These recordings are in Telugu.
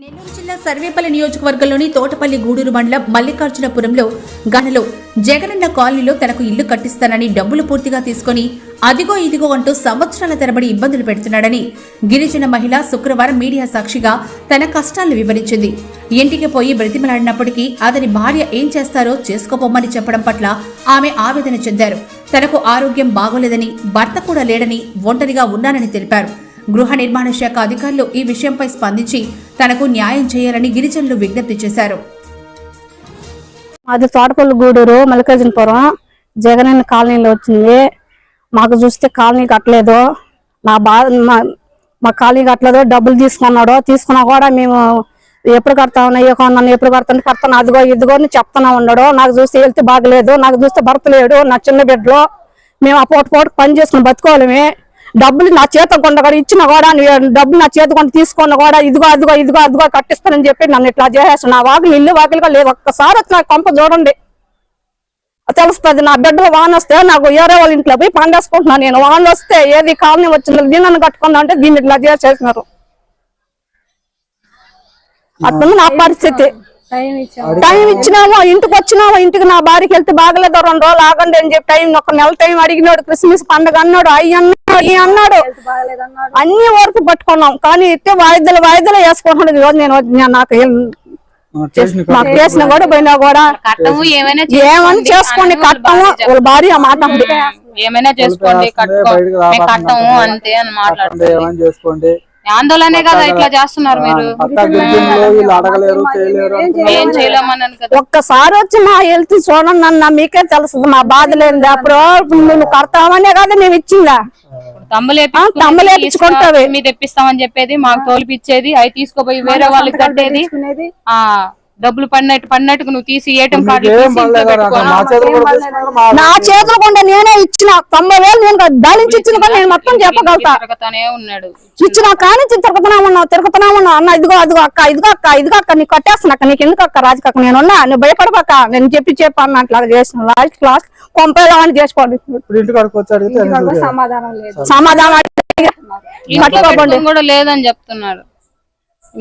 నెల్లూరు జిల్లా సర్వేపల్లి నియోజకవర్గంలోని తోటపల్లి గూడూరు మండలం మల్లికార్జునపురంలో గనలో జగనన్న కాలనీలో తనకు ఇల్లు కట్టిస్తానని డబ్బులు పూర్తిగా తీసుకొని అదిగో ఇదిగో అంటూ సంవత్సరాల తరబడి ఇబ్బందులు పెడుతున్నాడని గిరిజన మహిళ శుక్రవారం మీడియా సాక్షిగా తన కష్టాలను వివరించింది. ఇంటికి పోయి బ్రతిమలాడినప్పటికీ అతని భార్య ఏం చేస్తారో చేసుకోపోమని చెప్పడం పట్ల ఆమె ఆవేదన చెందారు. తనకు ఆరోగ్యం బాగోలేదని భర్త కూడా లేడని ఒంటరిగా ఉన్నానని తెలిపారు. గృహ నిర్మాణ శాఖ అధికారులు ఈ విషయంపై స్పందించి తనకు న్యాయం చేయాలని గిరిజనులు విజ్ఞప్తి చేశారు. మాది తోటపల్లి గూడూరు మల్లికార్జునపురం. జగనన్న కాలనీలో వచ్చింది. మాకు చూస్తే కాలనీ కట్టలేదు. నా బాధ మా కాలనీ కట్టలేదు. డబ్బులు తీసుకున్నాడు తీసుకున్నా కూడా మేము ఎప్పుడు కడతా ఉన్నాయి నన్ను ఎప్పుడు కడతాను కడతాను. అదిగో ఇదిగో అని చెప్తానే ఉన్నాడు. నాకు చూస్తే వెళ్తే బాగలేదు. నాకు చూస్తే భర్త లేడు నా చిన్న బిడ్డలో మేము ఆ పూట పూట పని చేసుకుని బతుకోవాలమే. డబ్బులు నా చేత కొండ కూడా ఇచ్చిన కూడా డబ్బులు నా చేత కొండ తీసుకున్న కూడా ఇదిగో అదిగో ఇదిగో అదిగో కట్టిస్తానని చెప్పి నన్ను ఇట్లా చేసేస్తాను నా వాకిలు ఇల్లు వాకిలుగా లేదు ఒక్కసారి వచ్చి నాకు కొంప చూడండి. తెలుస్తుంది నా బిడ్డలు వాన వస్తే నాకు వేరే వాళ్ళ ఇంట్లో పోయి పండేసుకుంటున్నాను నేను. వాన వస్తే ఏది కాలనీ వచ్చిన దీన్ని కట్టుకుందా అంటే దీన్ని ఇట్లా చేసేసినారు. అట్లా నా పరిస్థితి. టైం ఇచ్చినామో ఇంటికి వచ్చినామో ఇంటికి నా భార్యకి వెళ్తే బాగలేదు? రెండు రోజులు ఆగండి అని చెప్పి టైం ఒక నెల టైం అడిగినాడు క్రిస్మస్ పండుగ అన్నాడు అయ్యి అన్నాడు ఈ అన్నాడు. అన్ని వరకు పట్టుకున్నాం. కానీ ఇట్టే వాయిద్యాలు వాయిద్యాలు వేసుకుంటున్నాడు. ఈరోజు నేను నాకు ఏం నాకు చేసిన కూడా పోయినా కూడా కట్టము ఏమైనా చేసుకోండి. కట్టము? వాళ్ళ భార్య మాట. ఏమైనా చేసుకోండి కట్టము. అంతే అని మాట్లాడుతుంది. ఏమని చేసుకోండి. ఆందోళనే కదా ఇట్లా చేస్తున్నారు మీరు? ఏం చేయలేమన్నాను కదా. ఒక్కసారి వచ్చి మా హెల్త్ చూడండి అన్న మీకే తెలుస్తుంది మా బాధ లేనిది. అప్పుడు నువ్వు కడతామనే కదా మేము ఇచ్చిందా? తమ్ములు ఆ, తమ్ములు వేపించుకుంటావి. మీ తెప్పిస్తామని చెప్పేది మాకు తోలిపిచ్చేది అవి తీసుకోపోయి వేరే వాళ్ళకి కట్టేది. ఆ డబ్బులు పడినట్టు పడినట్టుగా నువ్వు తీసి ఏటీఎం కార్డు నా చేతులు కూడా కొండ నేనే ఇచ్చిన. తొంభై వేలు నేను దాలించి ఇచ్చిన కానీ నేను మొత్తం చెప్పగలుగుతా. తిరగతానే ఉన్నాడు. ఇచ్చిన కానించి తిరుగుతున్నా ఉన్నావు తిరుగుతున్నా ఉన్నావు. అన్న ఇదిగో అదిగో అక్క ఇదిగో అక్క ఇదిగో అక్క నీకు కట్టేస్తున్నా అక్క. నీకు ఎందుకు అక్క రాజకక్క నేను ఉన్నా. నువ్వు భయపడబాక నేను చెప్పి చెప్పాను అట్లా చేసిన. లాస్ట్ క్లాస్ కొంపేలా అని చేసుకోండి. సమాధానం పెట్టుకొని కూడా లేదని చెప్తున్నారు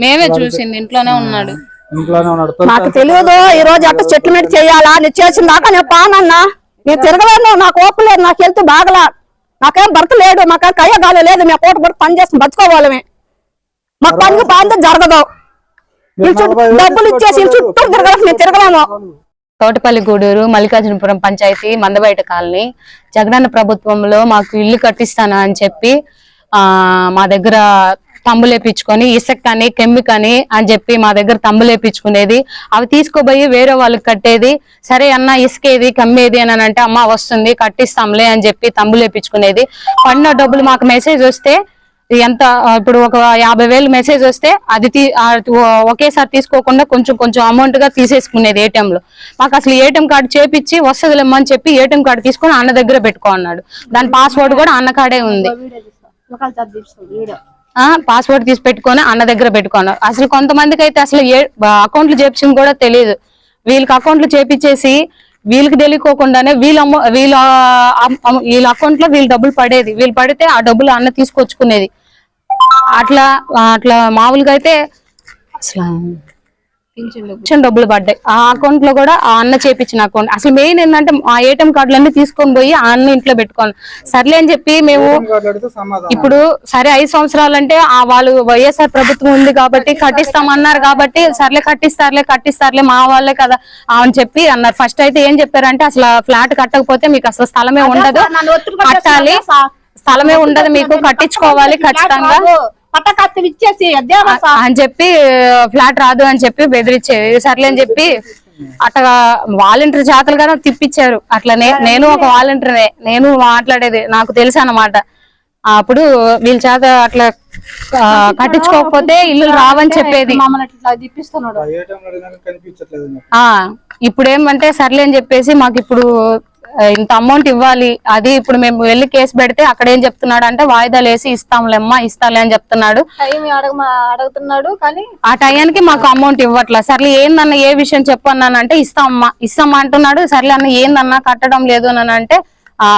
మేమే చూసింది ఇంట్లోనే ఉన్నాడు. ఇంట్లోనే ఉన్నాడు. నాకు తెలియదు ఈ రోజు అట్ట చెట్ల మీద చేయాలా? నేను చేసిన దాకా నేను పానన్నా. నేను తిరగలేను నాకు ఓపిక లేదు నాకు వెళ్తూ బాగలా. నాకేం భర్త లేడు మాకేం కయ్యగాలి లేదు మేము పూట పూట పని చేసి బతుకోవాలమే. మాకు పనికి బాధ్యత జరగదు. డబ్బులు ఇచ్చేసి చుట్టూ తిరగలేదు నేను తిరగలేను. తోటపల్లి గూడూరు మల్లికార్జునపురం పంచాయతీ మందబయట కాలనీ. జగనన్న ప్రభుత్వంలో మాకు ఇల్లు కట్టిస్తాను అని చెప్పి ఆ మా దగ్గర తమ్ములేపించుకొని ఇసుకని కెమ్మికని అని చెప్పి మా దగ్గర తంబులేపించుకునేది. అవి తీసుకోబోయి వేరే వాళ్ళకి కట్టేది. సరే అన్న ఇసుకేది కమ్మేది అని అంటే అమ్మ వస్తుంది కట్టిస్తాంలే అని చెప్పి తంబులేపించుకునేది. పడిన డబ్బులు మాకు మెసేజ్ వస్తే ఎంత ఇప్పుడు ఒక యాభై వేలు మెసేజ్ వస్తే అది తీ ఒకేసారి తీసుకోకుండా కొంచెం కొంచెం అమౌంట్గా తీసేసుకునేది ఏటీఎం లో మాకు అసలు ఏటీఎం కార్డు చేపించి వస్తుందిలేమ్మని చెప్పి ఏటీఎం కార్డు తీసుకొని అన్న దగ్గర పెట్టుకో అన్నాడు. దాని పాస్వర్డ్ కూడా అన్న కాడే ఉంది. పాస్వర్డ్ తీసి పెట్టుకొని అన్న దగ్గర పెట్టుకున్నారు అసలు కొంతమందికి అయితే అసలు ఏ అకౌంట్లు చేపించింది కూడా తెలియదు వీళ్ళకి అకౌంట్లు చేపించేసి వీళ్ళకి తెలియకోకుండానే వీళ్ళ వీళ్ళ వీళ్ళ అకౌంట్లో వీళ్ళు డబ్బులు పడేది. వీళ్ళు పడితే ఆ డబ్బులు అన్న తీసుకొచ్చుకునేది. అట్లా అట్లా మామూలుగా అయితే అసలు పింఛన్ డబ్బులు పడ్డాయి. ఆ అకౌంట్లో కూడా ఆ అన్న చేపించిన అకౌంట్. అసలు మెయిన్ ఏంటంటే ఆ ఏటీఎం కార్డులన్నీ తీసుకొని పోయి ఆ అన్న ఇంట్లో పెట్టుకోవాలి. సర్లే అని చెప్పి మేము ఇప్పుడు సరే ఐదు సంవత్సరాలు అంటే ఆ వాళ్ళు వైఎస్ఆర్ ప్రభుత్వం ఉంది కాబట్టి కట్టిస్తామన్నారు కాబట్టి సర్లే కట్టిస్తారులే కట్టిస్తారులే మా వాళ్ళే కదా అని చెప్పి అన్నారు. ఫస్ట్ అయితే ఏం చెప్పారంటే అసలు ఫ్లాట్ కట్టకపోతే మీకు అసలు స్థలమే ఉండదు. కట్టాలి. స్థలమే ఉండదు మీకు కట్టించుకోవాలి ఖచ్చితంగా. పట్టకత్తి ఇచ్చేసి అని చెప్పి ఫ్లాట్ రాదు అని చెప్పి బెదిరించేది సర్లే అని చెప్పి అట్లా వాలంటీర్ జాతలు కదా తిప్పించారు అట్లనే నేను ఒక వాలంటీరే నేను మాట్లాడేది నాకు తెలుసు అన్నమాట. అప్పుడు వీళ్ళ చేత అట్లా కట్టించుకోకపోతే ఇల్లు రావని చెప్పేది. ఇప్పుడు ఏమంటే సర్లే అని చెప్పేసి మాకు ఇప్పుడు ఇంత అమౌంట్ ఇవ్వాలి. అది ఇప్పుడు మేము వెళ్ళి కేసు పెడితే అక్కడ ఏం చెప్తున్నాడు అంటే వాయిదాలు వేసి ఇస్తాంలేమ్మా ఇస్తాలే అని చెప్తున్నాడు. అడుగుతున్నాడు కానీ ఆ టయానికి మాకు అమౌంట్ ఇవ్వట్లా. సర్లే ఏందన్న ఏ విషయం చెప్పన్నానంటే ఇస్తామమ్మా. ఇస్తామా అంటున్నాడు. సర్లే అన్న ఏందన్నా కట్టడం లేదు అని అంటే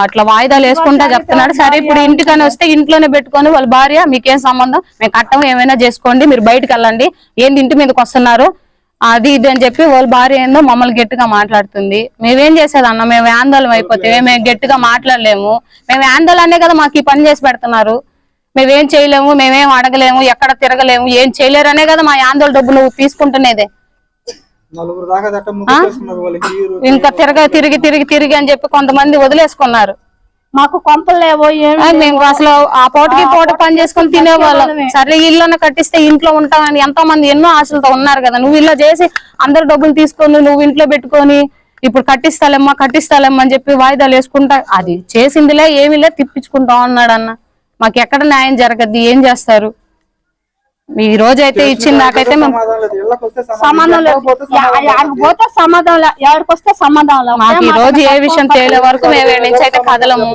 అట్లా వాయిదాలు వేసుకుంటా చెప్తున్నాడు. సరే ఇప్పుడు ఇంటికని వస్తే ఇంట్లోనే పెట్టుకొని వాళ్ళ భార్య మీకేం సంబంధం? మేము కట్టం ఏమైనా చేసుకోండి మీరు బయటకు వెళ్ళండి. ఏంది ఇంటి మీదకి వస్తున్నారు? అది ఇది అని చెప్పి వాళ్ళ భార్య ఏందో మమ్మల్ని గట్టిగా మాట్లాడుతుంది. మేమేం చేసేది అన్న? మేము ఆందోళన అయిపోతే మేము గట్టిగా మాట్లాడలేము. మేము ఆందోళనే కదా మాకు ఈ పని చేసి పెడుతున్నారు. మేమేం చేయలేము మేమేం అడగలేము ఎక్కడ తిరగలేము ఏం చేయలేరనే కదా మా ఆందోళన తీసుకుంటున్నదే వాళ్ళకి. ఈ రూ- ఇంకా తిరగ తిరిగి తిరిగి తిరిగి అని చెప్పి కొంతమంది వదిలేసుకున్నారు. మాకు కొంపలు లేవో మేము అసలు ఆ పూటకి పూట పని చేసుకొని తినేవాళ్ళం. సరే ఇల్లు కట్టిస్తే ఇంట్లో ఉంటామని ఎంతో మంది ఎన్నో ఆశలతో ఉన్నారు కదా. నువ్వు ఇలా చేసి అందరు డబ్బులు తీసుకొని నువ్వు ఇంట్లో పెట్టుకొని ఇప్పుడు కట్టిస్తాలేమ్మా కట్టిస్తాలేమ్మా అని చెప్పి వాయిదాలు వేసుకుంటా అది చేసిందిలే ఏమీలే తిప్పించుకుంటాం అన్నాడు అన్న మాకు ఎక్కడ న్యాయం జరగద్ది ఏం చేస్తారు? ఈ రోజు అయితే ఇచ్చిన నాకైతే మేము సమాధానం లేదు. పోతే సమాధానం ఎవరికి వస్తే సమాధానం. మాకు ఈ రోజు ఏ విషయం తేలే వరకు మేము నుంచి అయితే కదలము?